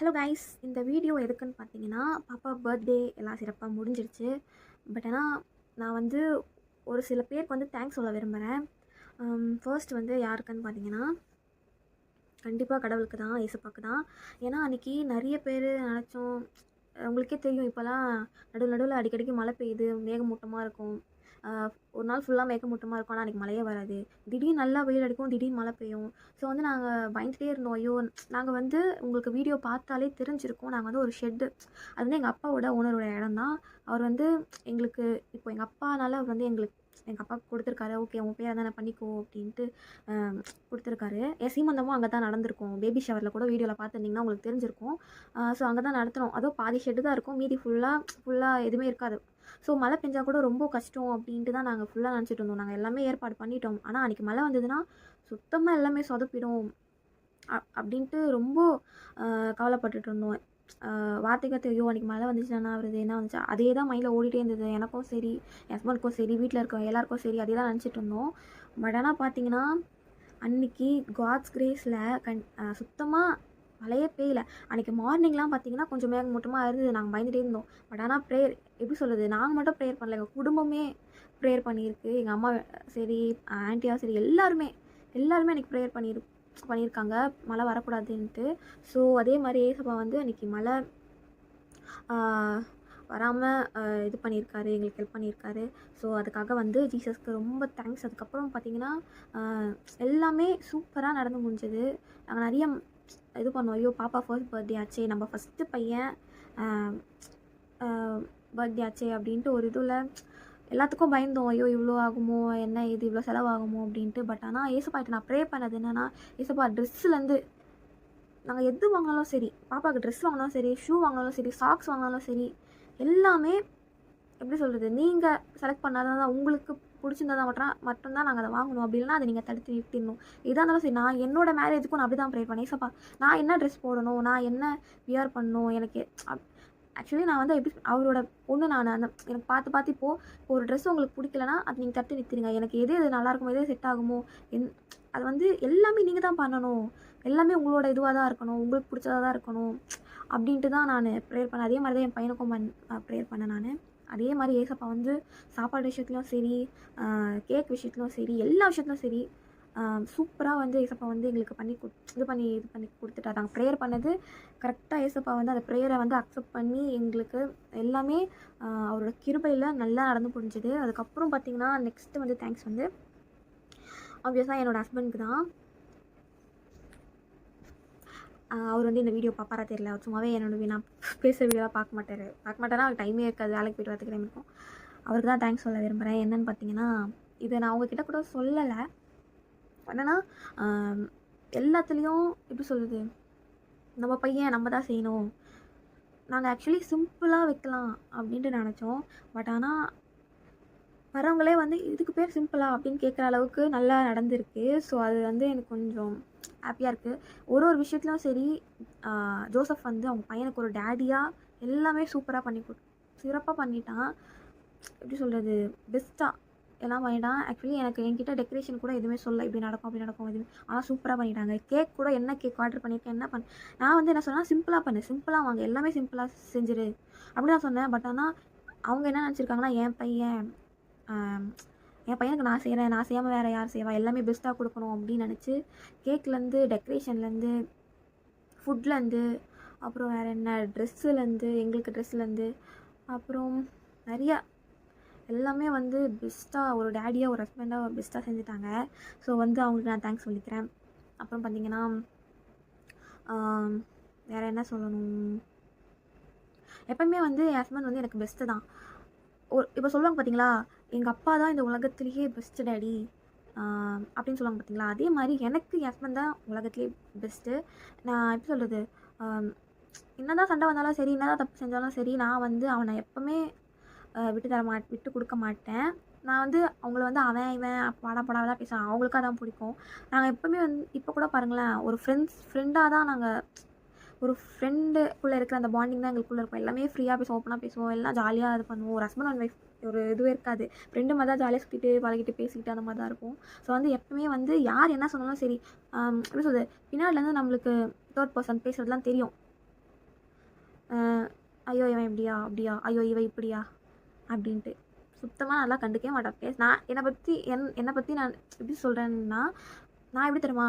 Hello guys இந்த video எதுக்குன்னு பார்த்தீங்கன்னா பாப்பா பர்த்டே எல்லாம் சிறப்பாக முடிஞ்சிருச்சு. பட் ஆனால் நான் வந்து ஒரு சில பேருக்கு வந்து தேங்க்ஸ் சொல்ல விரும்புகிறேன் ஃபர்ஸ்ட் um, வந்து யாருக்குன்னு பார்த்தீங்கன்னா கண்டிப்பாக கடவுளுக்கு தான் இயேசுப்பாக்கு தான். ஏன்னா அன்றைக்கி நிறைய பேர் நினச்சோம் உங்களுக்கே தெரியும் இப்போல்லாம் நடுவில் நடுவில் அடிக்கடிக்கு மழை பெய்யுது மேகமூட்டமாக இருக்கும். ஒரு நாள் ஃபுல்லாக மேகமூட்டமாக இருக்கும். ஆனால் அன்றைக்கி மழையே வராது. திடீர்னு நல்லா வெயில் அடிக்கும் திடீர்னு மழை பெய்யும். ஸோ வந்து நாங்கள் பயந்துகிட்டே இருந்தோம். ஐயோ நாங்கள் வந்து உங்களுக்கு வீடியோ பார்த்தாலே தெரிஞ்சிருக்கோம். நாங்கள் வந்து ஒரு ஷெட்டு அது வந்து எங்கள் அப்பாவோட ஓனரோட இடம் தான் அவர் வந்து எங்களுக்கு இப்போ எங்கள் அப்பானால அவர் வந்து எங்களுக்கு எங்கள் அப்பா கொடுத்துருக்காரு. ஓகே உன் பேர் தானே பண்ணிக்கோ அப்படின்ட்டு கொடுத்துருக்காரு. என் சீமந்தமும் அங்கே தான் நடந்திருக்கும் பேபி ஷவரில் கூட வீடியோவில் பார்த்துருந்தீங்கன்னா உங்களுக்கு தெரிஞ்சிருக்கும். ஸோ அங்கே தான் நடத்துகிறோம் அதுவும் பாதி ஷெட்டு தான் இருக்கும். மீதி ஃபுல்லாக ஃபுல்லாக எதுவுமே இருக்காது. ஸோ மழை பெஞ்சால் கூட ரொம்ப கஷ்டம் அப்படின்ட்டு தான் நாங்கள் ஃபுல்லாக நினச்சிட்டு இருந்தோம். நாங்கள் எல்லாமே ஏற்பாடு பண்ணிட்டோம். ஆனால் அன்றைக்கி மழை வந்ததுன்னா சுத்தமாக எல்லாமே சொதப்பிடும். அப்படின்ட்டு ரொம்ப கவலைப்பட்டுட்டு இருந்தோம். வார்த்தைக்கு தெரியும். அன்றைக்கி மழை வந்துச்சுன்னா ஆகுறது? என்ன வந்துச்சு? அதே தான் மைண்டில் ஓடிட்டே இருந்தது. எனக்கும் சரி என் ஹஸ்பண்டுக்கும் சரி வீட்டில் இருக்க எல்லாருக்கும் சரி அதே தான் நினச்சிட்டு இருந்தோம். பட் ஆனால் பார்த்தீங்கன்னா அன்னைக்கு காட்ஸ் கிரேஸில் கண் சுத்தமாக மழையே பெய்யல. அன்றைக்கி மார்னிங்லாம் பார்த்தீங்கன்னா கொஞ்சம் மேகமூட்டமாக இருந்தது. நாங்கள் பயந்துட்டே இருந்தோம். பட் ஆனால் ப்ரேயர் எப்படி சொல்கிறது நாங்கள் மட்டும் ப்ரேயர் பண்ணல. எங்கள் குடும்பமே ப்ரேயர் பண்ணியிருக்கு. எங்கள் அம்மா சரி ஆன்ட்டியா சரி எல்லாருமே எல்லாருமே அன்றைக்கி ப்ரேயர் பண்ணியிரு பண்ணியிருக்காங்க. மழை வரக்கூடாதுன்ட்டு. ஸோ அதே மாதிரி ஏசப்பா வந்து அன்றைக்கி மழை வராமல் இது பண்ணியிருக்காரு. எங்களுக்கு ஹெல்ப் பண்ணியிருக்காரு. ஸோ அதுக்காக வந்து ஜீசஸ்க்கு ரொம்ப தேங்க்ஸ் அதுக்கப்புறம் பார்த்தீங்கன்னா எல்லாமே சூப்பராக நடந்து முடிஞ்சது. நாங்கள் நிறைய இது பண்ணோம். ஐயோ பாப்பா ஃபர்ஸ்ட் பர்த்டே ஆச்சே நம்ம ஃபஸ்ட்டு பையன் பர்த்டே ஆச்சே அப்படின்ட்டு ஒரு இதில் எல்லாத்துக்கும் பயந்தோம். ஐயோ இவ்வளோ ஆகுமோ என்ன இது இவ்வளோ செலவாகுமோ அப்படின்ட்டு. பட் ஆனால் ஏசப்பாட்ட நான் ப்ரே பண்ணது என்னென்னா ஏசப்பா ட்ரெஸ்ஸுலேருந்து நாங்கள் எது வாங்கினாலும் சரி பாப்பாவுக்கு ட்ரெஸ் வாங்கினாலும் சரி ஷூ வாங்கினாலும் சரி சாக்ஸ் வாங்கினாலும் சரி எல்லாமே எப்படி சொல்கிறது நீங்கள் செலக்ட் பண்ணாதான் தான் உங்களுக்கு பிடிச்சிருந்தா மட்டும் மட்டும்தான் நாங்கள் அதை வாங்கணும். அப்படி அதை நீங்கள் தடுத்து நிறுத்திடணும். இதாக இருந்தாலும் சரி நான் என்னோட மேரேஜுக்கும் நான் அப்படி தான் ப்ரே பண்ணேன். ஏசப்பா நான் என்ன ட்ரெஸ் போடணும்? நான் என்ன வியர் பண்ணணும்? எனக்கு ஆக்சுவலி நான் வந்து எப்படி அவரோட பொண்ணு நான் அந்த எனக்கு பார்த்து பார்த்து இப்போது இப்போ ஒரு ட்ரெஸ் உங்களுக்கு பிடிக்கலனா அது நீங்கள் தட்டு நிறுத்திடுங்க. எனக்கு எது எது நல்லா இருக்குமோ எது செட் ஆகுமோ என் அது வந்து எல்லாமே நீங்கள் தான் பண்ணணும். எல்லாமே உங்களோட இதுவாக தான் இருக்கணும். உங்களுக்கு பிடிச்சதாக தான் இருக்கணும். அப்படின்ட்டு தான் நான் ப்ரேயர் பண்ணேன். அதே மாதிரி தான் என் பையனுக்கும் பண் ப்ரேயர் பண்ணேன் நான். அதே மாதிரி ஏசப்பா வந்து சாப்பாடு விஷயத்துலையும் சரி கேக் விஷயத்துலையும் சரி எல்லா விஷயத்துலையும் சரி சூப்பராக வந்து ஏசப்பா வந்து எங்களுக்கு பண்ணி கொடு இது பண்ணி இது பண்ணி கொடுத்துட்டாரு. நாங்கள் ப்ரேயர் பண்ணது கரெக்டாக ஏசப்பா வந்து அந்த ப்ரேயரை வந்து அக்செப்ட் பண்ணி எங்களுக்கு எல்லாமே அவரோட கிருபையில் நல்லா நடந்து புரிஞ்சுது. அதுக்கப்புறம் பார்த்தீங்கன்னா நெக்ஸ்ட்டு வந்து தேங்க்ஸ் வந்து ஆப்வியஸாக என்னோடய ஹஸ்பண்டுக்கு தான். அவர் வந்து இந்த வீடியோ பார்ப்பாரா தெரியல. அவர் சும்மாவே என்னோட நான் பேசுகிற வீடியோலாம் பார்க்க மாட்டார். பார்க்க மாட்டேன்னா அவருக்கு டைமே இருக்காது. வேலைக்கு போய்ட்டு வரதுக்கு டைம் இருக்கும். அவருக்கு தான் தேங்க்ஸ் சொல்ல விரும்புகிறேன் என்னன்னு பார்த்தீங்கன்னா இதை நான் அவங்கக்கிட்ட கூட சொல்லலை. என்னன்னா எல்லாத்துலேயும் எப்படி சொல்கிறது நம்ம பையன் நம்ம தான் செய்யணும். நாங்கள் ஆக்சுவலி சிம்பிளாக வைக்கலாம் அப்படின்ட்டு நினச்சோம். பட் ஆனால் வரவங்களே வந்து இதுக்கு பேர் சிம்பிளா? அப்படின்னு கேட்குற அளவுக்கு நல்லா நடந்திருக்கு. ஸோ அது வந்து எனக்கு கொஞ்சம் ஹாப்பியாக இருக்குது ஒரு ஒரு விஷயத்துலையும் சரி ஜோசப் வந்து அவங்க பையனுக்கு ஒரு டேடியாக எல்லாமே சூப்பராக பண்ணி கொடு சிறப்பாக பண்ணிட்டான். எப்படி சொல்கிறது பெஸ்ட்டாக எல்லாம் பண்ணிட்டான். ஆக்சுவலி எனக்கு என்கிட்ட டெக்கரேஷன் கூட எதுவுமே சொல்ல இப்படி நடக்கும் அப்படி நடக்கும் எதுவுமே ஆனால் சூப்பராக பண்ணிட்டாங்க. கேக் கூட என்ன கேக் ஆர்டர் பண்ணியிருக்கேன் என்ன பண்ண நான் வந்து என்ன சொன்னால் சிம்பிளாக பண்ணு சிம்பிளாக வாங்க எல்லாமே சிம்பிளாக செஞ்சிரு. அப்படி தான் சொன்னேன். பட் ஆனால் அவங்க என்ன நினச்சிருக்காங்கன்னா என் பையன் என் பையனுக்கு நான் செய்கிறேன் நான் செய்யாமல் வேறு யார் செய்வா? எல்லாமே பெஸ்ட்டாக கொடுக்கணும் அப்படின்னு நினச்சி கேக்லேருந்து டெக்கரேஷன்லேருந்து ஃபுட்லேருந்து அப்புறம் வேறு என்ன ட்ரெஸ்ஸுலேருந்து எங்களுக்கு ட்ரெஸ்ஸுலேருந்து அப்புறம் நிறையா. எல்லாமே வந்து பெஸ்ட்டாக ஒரு டேடியாக ஒரு ஹஸ்பண்டாக பெஸ்ட்டாக செஞ்சுட்டாங்க. ஸோ வந்து அவங்களுக்கு நான் தேங்க்ஸ் சொல்லிக்கிறேன். அப்புறம் பார்த்தீங்கன்னா வேறு என்ன சொல்லணும்? எப்பவுமே வந்து என் ஹஸ்பண்ட் வந்து எனக்கு பெஸ்ட்டு தான். ஒரு இப்போ சொல்லுவாங்க பார்த்தீங்களா எங்கள் அப்பா தான் இந்த உலகத்துலேயே பெஸ்ட்டு டேடி அப்படின்னு சொல்லுவாங்க பார்த்தீங்களா அதே மாதிரி எனக்கு என் ஹஸ்பண்ட் தான் உலகத்துலேயே பெஸ்ட்டு நான் எப்படி சொல்கிறது என்னதான் சண்டை வந்தாலும் சரி என்னதான் தப்பு செஞ்சாலும் சரி நான் வந்து அவனை எப்போவுமே விட்டு தர மாட் விட்டு கொடுக்க மாட்டேன். நான் வந்து அவங்கள வந்து அவன் இவன் படம் தான் பேசுவேன். அவங்களுக்கு தான் பிடிக்கும். நாங்கள் எப்போவுமே வந்து இப்போ கூட பாருங்களேன் ஒரு ஃப்ரெண்ட்ஸ் ஃப்ரெண்டாக தான் நாங்கள் ஒரு ஃப்ரெண்டுக்குள்ளே இருக்கிற அந்த பாண்டிங் தான் எங்களுக்குள்ளே இருக்கும். எல்லாமே ஃப்ரீயாக பேசுவோம் ஓப்பனாக பேசுவோம். எல்லாம் ஜாலியாக இது பண்ணுவோம். ஒரு ஹஸ்பண்ட் அண்ட் ஒய்ஃப் ஒரு இதுவே இருக்காது. ஃப்ரெண்டு மாதிரி தான் ஜாலியாக சுற்றிட்டு பழகிட்டு பேசிக்கிட்டு அந்த மாதிரி தான் இருக்கும் ஸோ வந்து எப்பவுமே வந்து யார் என்ன சொன்னாலும் சரி எப்படி சொல்கிறது பின்னாடிலேருந்து நம்மளுக்கு தேர்ட் பர்சன் பேசுகிறதுலாம் தெரியும். ஐயோ இவன் இப்படியா அப்படியா? ஐயோ இவன் இப்படியா? அப்படின்ட்டு. சுத்தமாக நல்லா கண்டுக்கவே மாட்டேன். பேச நான் என்னை பற்றி என் என்னை பற்றி நான் எப்படி சொல்கிறேன்னா நான் எப்படி தெரியுமா?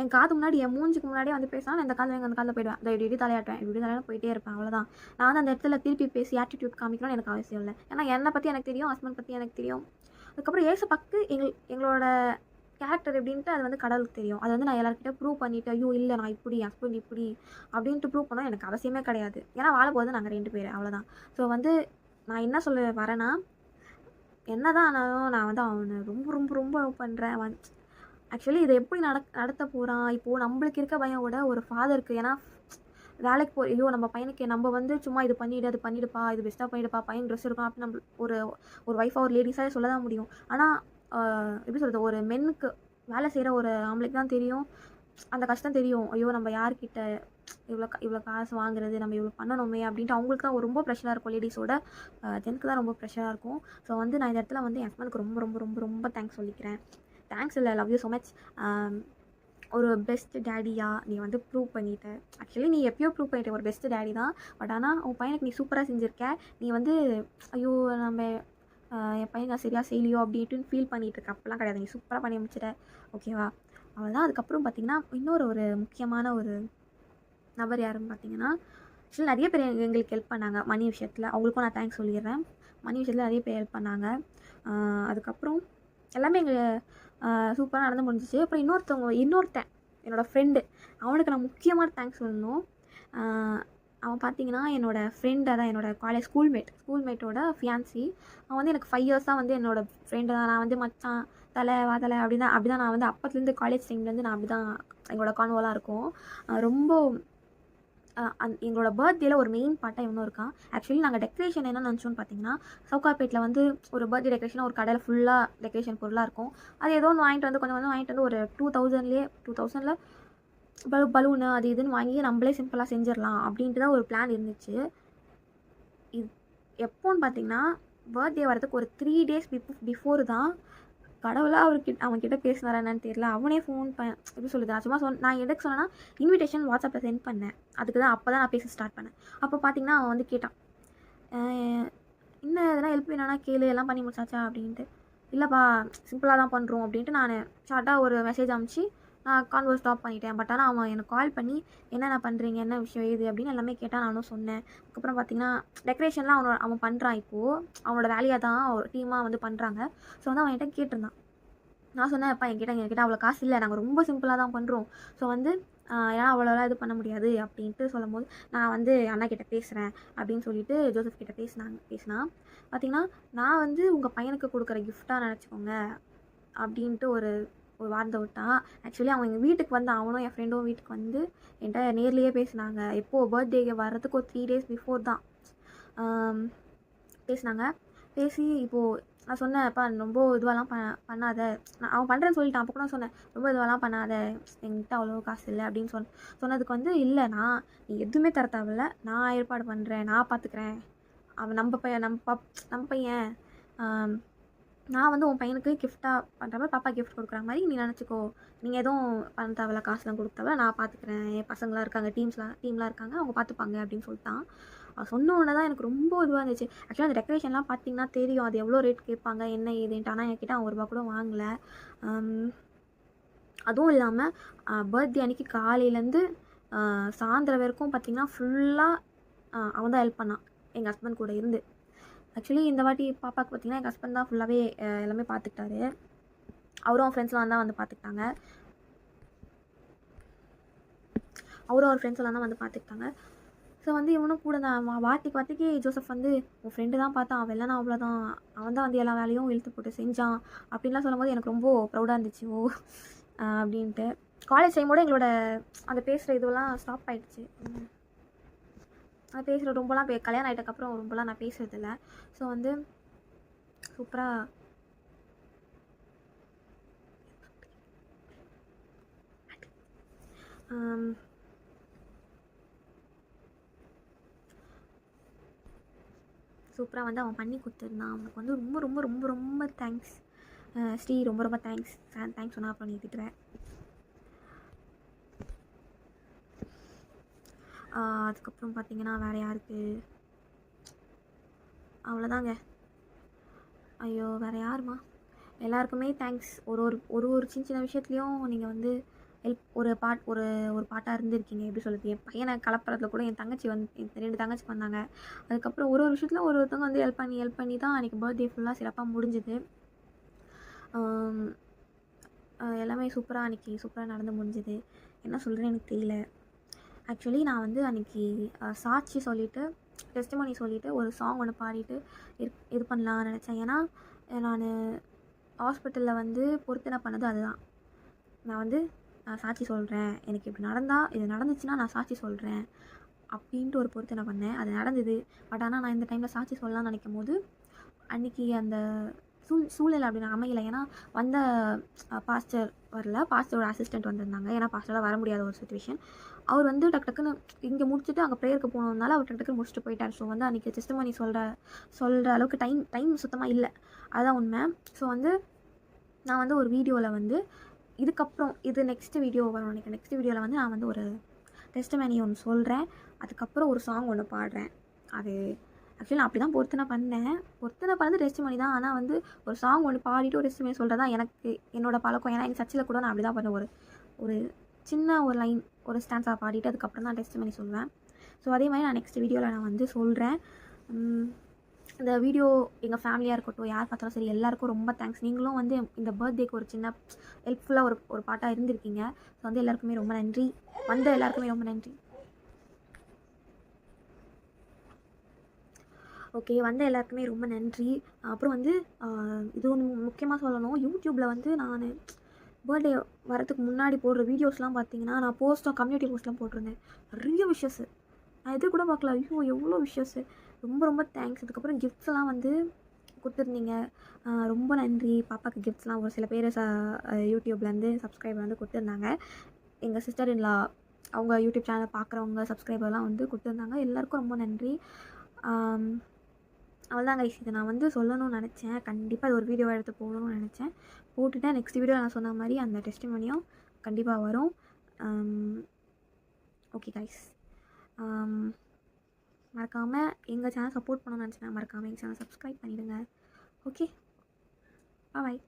என் காது முன்னாடி என் மூஞ்சுக்கு முன்னாடியே வந்து பேசினா நான் இந்த காலில் எங்கள் அந்த காலில் போயிடுவேன். இந்த இப்படி இப்படி தலையாட்டுவேன். இப்படி தலையாட போயிட்டே இருப்பேன். அவ்வளோதான் நான் வந்து அந்த இடத்துல திருப்பி பேசி ஆட்டிடியூட் காமிக்கணும்னு எனக்கு அவசியம் இல்லை. ஏன்னா என்னை பற்றி எனக்கு தெரியும் ஹஸ்பண்ட் பற்றி எனக்கு தெரியும். அதுக்கப்புறம் ஏச பக்கு எங்கள் எங்களோட கேரக்டர் எப்படின்ட்டு அது வந்து கடவுளுக்கு தெரியும். அது வந்து நான் எல்லாருக்கிட்ட ப்ரூவ் பண்ணிவிட்டு ஐயோ இல்லை நான் இப்படி ஹஸ்பண்ட் இப்படி அப்படின்ட்டு ப்ரூவ் பண்ணால் எனக்கு அவசியமே கிடையாது. ஏன்னா வாழ போகிறது நாங்கள் ரெண்டு பேர். அவ்வளோதான் ஸோ வந்து நான் என்ன சொல்ல வரேன்னா என்ன தான் ஆனாலும் நான் வந்து அவனை ரொம்ப ரொம்ப ரொம்ப லவ் பண்ணுறேன் ஆக்சுவலி இதை எப்படி நட நடத்த போகிறான் இப்போது நம்மளுக்கு இருக்க பயம் விட ஒரு ஃபாதருக்கு ஏன்னா வேலைக்கு போ ஐயோ நம்ம பையனுக்கு நம்ம வந்து சும்மா இது பண்ணிவிடு அது பண்ணிவிடுப்பா இது பெஸ்ட்டாக பண்ணிவிடுப்பா பையன் ட்ரெஸ் இருக்கும் அப்படின்னு நம்ம ஒரு ஒரு ஒய்ஃபாக ஒரு லேடிஸாக சொல்ல தான் முடியும். ஆனால் எப்படி சொல்கிறது ஒரு மென்னுக்கு வேலை செய்கிற ஒரு ஆம்பளைக்கு தான் தெரியும். அந்த கஷ்டம் தெரியும். ஐயோ நம்ம யார்கிட்ட இவ்வளோ இவ்வளோ காசு வாங்குறது நம்ம இவ்வளோ பண்ணணுமே அப்படின்ட்டு அவங்களுக்கு தான் ரொம்ப ப்ரெஷராக இருக்கும். லேடிஸோட ஜென்க்கு தான் ரொம்ப ப்ரெஷராக இருக்கும். ஸோ வந்து நான் இந்த இடத்துல வந்து என் ஹஸ்பண்டுக்கு ரொம்ப ரொம்ப ரொம்ப ரொம்ப தேங்க்ஸ் சொல்லிக்கிறேன். தேங்க்ஸ் இல்லை லவ் யூ ஸோ மச் ஒரு பெஸ்ட் டேடியாக நீ வந்து ப்ரூவ் பண்ணிட்ட. ஆக்சுவலி நீ எப்பயோ ப்ரூவ் பண்ணிட்ட. ஒரு பெஸ்ட் டேடி தான். பட் ஆனால் உன் பையனுக்கு நீ சூப்பராக செஞ்சுருக்க. நீ வந்து ஐயோ நம்ம என் பையன் நான் சரியாக செய்யலையோ அப்படின்ட்டு ஃபீல் பண்ணிட்டு இருக்க. அப்போலாம் கிடையாது. நீ சூப்பராக பண்ணி முடிச்சிட்ட. ஓகேவா அவ்வளோதான் அதுக்கப்புறம் பார்த்தீங்கன்னா இன்னொரு ஒரு முக்கியமான ஒரு நபர் யாருன்னு பார்த்தீங்கன்னா ஆக்சுவலி நிறைய பேர் எங்களுக்கு ஹெல்ப் பண்ணாங்க மணி விஷயத்தில். அவங்களுக்கும் நான் தேங்க்ஸ் சொல்லிடுறேன். மணி விஷயத்தில் நிறைய பேர் ஹெல்ப் பண்ணாங்க. அதுக்கப்புறம் எல்லாமே எங்கள் சூப்பராக நடந்து முடிஞ்சிச்சு. அப்புறம் இன்னொருத்தவங்க இன்னொருத்தன் என்னோடய ஃப்ரெண்டு அவனுக்கு நான் முக்கியமான தேங்க்ஸ் சொல்லணும். அவன் பார்த்தீங்கன்னா என்னோடய ஃப்ரெண்டு அதான் என்னோடய காலேஜ் ஸ்கூல்மேட் ஸ்கூல்மேட்டோட ஃபியான்சி அவன் வந்து எனக்கு ஃபைவ் இயர்ஸாக வந்து என்னோடய ஃப்ரெண்டு தான். நான் வந்து மச்சான் தலை வாதலை அப்படி தான் அப்படி தான் நான் வந்து அப்பத்துலேருந்து காலேஜ் டைம்லேருந்து நான் அப்படி தான் எங்களோட கான்வோலாம் இருக்கும். ரொம்ப அந் எங்களோட பர்த்டேல ஒரு மெயின் பாட்டாக இவனும் இருக்கான். ஆக்சுவலி நாங்கள் டெக்கரேஷன் என்ன நினச்சோன்னு பார்த்தீங்கன்னா சவுகார்பேட்டில் வந்து ஒரு பர்த்டே டெக்கரேஷன் ஒரு கடையில் ஃபுல்லாக டெக்கரேஷன் பொருளாக இருக்கும். அது ஏதோ ஒன்று வாங்கிட்டு வந்து கொஞ்சம் கொஞ்சம் வாங்கிட்டு வந்து ஒரு டூ தௌசண்ட்லேயே டூ தௌசண்டில் பலூ பலூனு அது இதுன்னு வாங்கி நம்மளே சிம்பிளாக செஞ்சிடலாம் அப்படின்ட்டு தான் ஒரு பிளான் இருந்துச்சு. இது எப்போன்னு பார்த்தீங்கன்னா பர்த்டே வரதுக்கு ஒரு த்ரீ டேஸ் பிஃபோ பிஃபோர் தான் கடவுளாக அவர்கிட்ட அவன்கிட்ட பேசினாரா என்னன்னு தெரியல. அவனே ஃபோன் ப எப்படி சொல்லுது நான் சும்மா சொன்ன நான் எதுக்கு சொன்னேன்னா இன்விடேஷன் வாட்ஸ்அப்பில் சென்ட் பண்ணேன். அதுக்கு தான் அப்போ தான் நான் பேச ஸ்டார்ட் பண்ணேன். அப்போ பார்த்தீங்கன்னா அவன் வந்து கேட்டான். இன்னும் எதனா ஹெல்ப் வேணும்னா கேளு எல்லாம் பண்ணி முடிச்சாச்சா? அப்படின்ட்டு. இல்லைப்பா சிம்பிளாக தான் பண்ணுறோம் அப்படின்ட்டு நான் ஷார்ட்டாக ஒரு மெசேஜ் அனுப்பிச்சு நான் கான்வர்ஸ் ஸ்டாப் பண்ணிட்டேன். பட் ஆனால் அவன் எனக்கு கால் பண்ணி என்னென்ன பண்ணுறீங்க என்ன விஷயம் இது? அப்படின்னு எல்லாமே கேட்டால் நானும் சொன்னேன். அதுக்கப்புறம் பார்த்தீங்கன்னா டெக்கரேஷன்லாம் அவனோட அவன் பண்ணுறான் இப்போது அவனோட வேலையாக தான் ஒரு டீமாக வந்து பண்ணுறாங்க ஸோ வந்து அவன் என்கிட்ட கேட்டிருந்தான். நான் சொன்னேன் அப்பா என்கிட்ட என்கிட்ட அவ்வளோ காசு இல்லை. நாங்கள் ரொம்ப சிம்பிளாக தான் பண்ணுறோம் ஸோ வந்து ஏன்னா அவ்வளோலாம் இது பண்ண முடியாது. அப்படின்ட்டு சொல்லும்போது நான் வந்து அண்ணா கிட்ட பேசுகிறேன் அப்படின்னு சொல்லிட்டு ஜோசப் கிட்ட பேசினாங்க பேசினா பார்த்தீங்கன்னா நான் வந்து உங்கள் பையனுக்கு கொடுக்குற கிஃப்டாக நினச்சிக்கோங்க. அப்படின்ட்டு ஒரு ஒரு வார்த்தை விட்டான் ஆக்சுவலி அவன் எங்கள் வீட்டுக்கு வந்து அவனும் என் ஃப்ரெண்டும் வீட்டுக்கு வந்து என்கிட்ட நேர்லேயே பேசினாங்க. எப்போது பர்த்டேக்கு வர்றதுக்கு ஒரு த்ரீ டேஸ் பிஃபோர் தான். பேசினாங்க. பேசி இப்போது நான் சொன்னேன்ப்பா ரொம்ப இதுவெல்லாம் ப பண்ணாத. நான் அவன் பண்ணுறேன்னு சொல்லிட்டான். அப்போ கூட சொன்னேன் ரொம்ப இதுவெல்லாம் பண்ணாத. என்கிட்ட அவ்வளோ காசு இல்லை. அப்படின்னு சொன்ன சொன்னதுக்கு வந்து இல்லை நான் நீ எதுவுமே தர தேவையில்ல. நான் ஏற்பாடு பண்ணுறேன் நான் பார்த்துக்கிறேன் அவன் நம்ம பையன் நம்ம பப் நம்ம பையன். நான் வந்து உன் பையனுக்கு கிஃப்டாக பண்ணுற மாதிரி பாப்பா கிஃப்ட் கொடுக்குற மாதிரி நீ நினச்சிக்கோ. நீங்கள் எதுவும் பண்ண தேவையில்ல காசுலாம் கொடுத்தவ நான் பார்த்துக்கிறேன் என் பசங்களாம் இருக்காங்க டீம்ஸ்லாம் டீம்லாம் இருக்காங்க அவங்க பார்த்துப்பாங்க அப்படின்னு சொல்லிட்டான். சொன்ன உடனே தான் எனக்கு ரொம்ப இதுவாக இருந்துச்சு. ஆக்சுவலாக அந்த டெக்கரேஷன்லாம் பார்த்தீங்கன்னா தெரியும். அது எவ்வளோ ரேட் கேட்பாங்க என்ன ஏதுன்ட்டு. ஆனால் என்கிட்ட அவன் ஒரு ரூபா கூட வாங்கலை. அதுவும் இல்லாமல் பர்த்டே அன்னைக்கு காலையிலேருந்து சாயந்தரம் வரைக்கும் பார்த்தீங்கன்னா ஃபுல்லாக அவன் தான் ஹெல்ப் பண்ணான். எங்கள் ஹஸ்பண்ட் கூட இருந்து. ஆக்சுவலி இந்த வாட்டி பாப்பாவுக்கு பார்த்தீங்கன்னா எங்கள் ஹஸ்பண்ட் தான் ஃபுல்லாகவே எல்லாமே பார்த்துக்கிட்டாரு அவரும் அவன் ஃப்ரெண்ட்ஸ்லாம் தான் வந்து பார்த்துக்கிட்டாங்க அவரும் அவர் ஃப்ரெண்ட்ஸ் எல்லாம் தான் வந்து பார்த்துக்கிட்டாங்க ஸோ வந்து இவனும் கூட நான் வா- வார்த்தைக்கு வார்த்தைக்கு ஜோசப் வந்து உன் ஃப்ரெண்டு தான் பார்த்தான் அவன் இல்லைனா அவ்வளோதான் அவன் தான் வந்து எல்லா வேலையும் இழுத்து போட்டு செஞ்சான். அப்படின்லாம் சொல்லும்போது எனக்கு ரொம்ப ப்ரௌடாக இருந்துச்சு. ஓ அப்படின்ட்டு. காலேஜ் டைமோட எங்களோட அந்த பேசுகிற இதுவெல்லாம் ஸ்டாப் ஆகிடுச்சு நான் பேசுகிற ரொம்பலாம் பே கல்யாணம் ஆகிட்டக்கப்புறம் ரொம்பலாம் நான் பேசுறதில்ல. ஸோ வந்து சூப்பராக சூப்பராக வந்து அவன் பண்ணி கொடுத்துருந்தான். அவனுக்கு வந்து ரொம்ப ரொம்ப ரொம்ப ரொம்ப தேங்க்ஸ் ஸ்ரீ ரொம்ப ரொம்ப தேங்க்ஸ் தேங்க்ஸ் சொன்னால் அப்புறம் நீ திட்டுறேன் அதுக்கப்புறம் பார்த்தீங்கன்னா வேறு யாருக்கு? அவ்வளோதாங்க. ஐயோ வேறு யாருமா எல்லாருக்குமே தேங்க்ஸ் ஒரு ஒரு ஒரு ஒரு சின்ன சின்ன விஷயத்துலையும் நீங்கள் வந்து ஹெல்ப் ஒரு பாட் ஒரு ஒரு பாட்டாக இருந்திருக்கீங்க. எப்படி சொல்கிறது என் பையனை கலப்புறதுல கூட என் தங்கச்சி வந்து என் ரெண்டு தங்கச்சி வந்தாங்க. அதுக்கப்புறம் ஒரு ஒரு விஷயத்தில் ஒரு ஒருத்தவங்க வந்து ஹெல்ப் பண்ணி ஹெல்ப் பண்ணி தான் அன்றைக்கி பர்த்டே ஃபுல்லாக சிறப்பாக முடிஞ்சுது. எல்லாமே சூப்பராக அன்றைக்கி சூப்பராக நடந்து முடிஞ்சுது. என்ன சொல்கிறேன்னு எனக்கு தெரியல. ஆக்சுவலி நான் வந்து அன்றைக்கி சாட்சி சொல்லிவிட்டு டெஸ்டிமோனி சொல்லிவிட்டு ஒரு சாங் ஒன்று பாடிட்டு இது இது பண்ணலாம்னு நினச்சேன். ஏன்னா நான் ஹாஸ்பிட்டலில் வந்து பொருத்தனை பண்ணது அதுதான். நான் வந்து நான் சாட்சி சொல்கிறேன் எனக்கு இப்படி நடந்தால் இது நடந்துச்சுன்னா நான் சாட்சி சொல்கிறேன் அப்படின்ட்டு ஒரு பொருத்தனை பண்ணேன். அது நடந்தது. பட் ஆனால் நான் இந்த டைமில் சாட்சி சொல்லலாம்னு நினைக்கும் போது அன்றைக்கி அந்த சூழ் சூழல் அப்படி நான் அமையலை. ஏன்னா வந்த பாஸ்டர் வரல பாஸ்டரோட அசிஸ்டன்ட் வந்திருந்தாங்க. ஏன்னா பாஸ்டராக வர முடியாத ஒரு சுச்சுவேஷன் அவர் வந்து டக்கு டக்குன்னு இங்கே முடிச்சுட்டு அங்கே ப்ரேயருக்கு போனதுனால அவர் டக்கு டக்குன்னு முடிச்சுட்டு போயிட்டார். ஸோ வந்து அன்றைக்கி சிஸ்டம் பண்ணி சொல்கிற சொல்கிற அளவுக்கு டைம் டைம் சுத்தமாக இல்லை. அதுதான் உண்மை. ஸோ வந்து நான் வந்து ஒரு வீடியோவில் வந்து இதுக்கப்புறம் இது நெக்ஸ்ட் வீடியோ வரும் எனக்கு நெக்ஸ்ட் வீடியோவில் வந்து நான் வந்து ஒரு டெஸ்ட் மேனி ஒன்று சொல்கிறேன் அதுக்கப்புறம் ஒரு சாங் ஒன்று பாடுறேன். அது ஆக்சுவலி நான் அப்படி தான் பொருத்தனை பண்ணேன். பொருத்தனை பண்ணது ரெஸ்ட் மணி தான். ஆனால் வந்து ஒரு சாங் ஒன்று பாடிட்டு ஒரு ரெஸ்ட் மணி சொல்கிறது தான் எனக்கு என்னோட பழக்கம். ஏன்னா எங்கள் சர்ச்சில் கூட நான் அப்படி தான் பண்ணேன் ஒரு ஒரு சின்ன ஒரு லைன் ஒரு ஸ்டான்ஸாக பாடிட்டு அதுக்கப்புறம் தான் டெஸ்ட் பண்ணி சொல்லுவேன். ஸோ அதே மாதிரி நான் நெக்ஸ்ட் வீடியோவில் நான் வந்து சொல்கிறேன் இந்த வீடியோ எங்கள் ஃபேமிலியாக இருக்கட்டும் யார் பார்த்தாலும் சரி எல்லாருக்கும் ரொம்ப தேங்க்ஸ் நீங்களும் வந்து இந்த பர்த்டேக்கு ஒரு சின்ன ஹெல்ப்ஃபுல்லாக ஒரு ஒரு பாட்டாக இருந்திருக்கீங்க. ஸோ வந்து எல்லாருக்குமே ரொம்ப நன்றி. வந்த எல்லாருக்குமே ரொம்ப நன்றி. ஓகே வந்த எல்லாருக்குமே ரொம்ப நன்றி. அப்புறம் வந்து இது ஒன்று முக்கியமாக சொல்லணும். யூடியூப்பில் வந்து நான் பர்த்டே வரதுக்கு முன்னாடி போடுற வீடியோஸ்லாம் பார்த்தீங்கன்னா நான் போஸ்ட்டாக கம்யூனிட்டி போஸ்ட்லாம் போட்டிருந்தேன். நிறைய விஷயஸு. நான் இது கூட பார்க்கல ஐயோ எவ்வளோ விஷயஸு. ரொம்ப ரொம்ப தேங்க்ஸ் அதுக்கப்புறம் கிஃப்ட்ஸ்லாம் வந்து கொடுத்துருந்தீங்க. ரொம்ப நன்றி. பாப்பாக்கு கிஃப்ட்ஸ்லாம் ஒரு சில பேர் ச யூடியூப்லேருந்து சப்ஸ்கிரைபர் வந்து கொடுத்துருந்தாங்க. எங்கள் சிஸ்டர் இன்லா அவங்க யூடியூப் சேனல் பார்க்குறவங்க சப்ஸ்கிரைபர்லாம் வந்து கொடுத்துருந்தாங்க. எல்லாருக்கும் ரொம்ப நன்றி. அவ்வளோதான் கைஸ் இதை நான் வந்து சொல்லணும்னு நினச்சேன். கண்டிப்பாக அது ஒரு வீடியோ எடுத்து போடணும்னு நினச்சேன். போட்டுவிட்டேன் நெக்ஸ்ட் வீடியோ நான் சொன்ன மாதிரி அந்த டெஸ்டிமோனியும் கண்டிப்பாக வரும். ஓகே கைஸ் மறக்காமல் எங்கள் சேனல் சப்போர்ட் பண்ணணும்னு நினச்சேன் மறக்காமல் எங்கள் சேனல் சப்ஸ்கிரைப் பண்ணிவிடுங்க ஓகே பாய்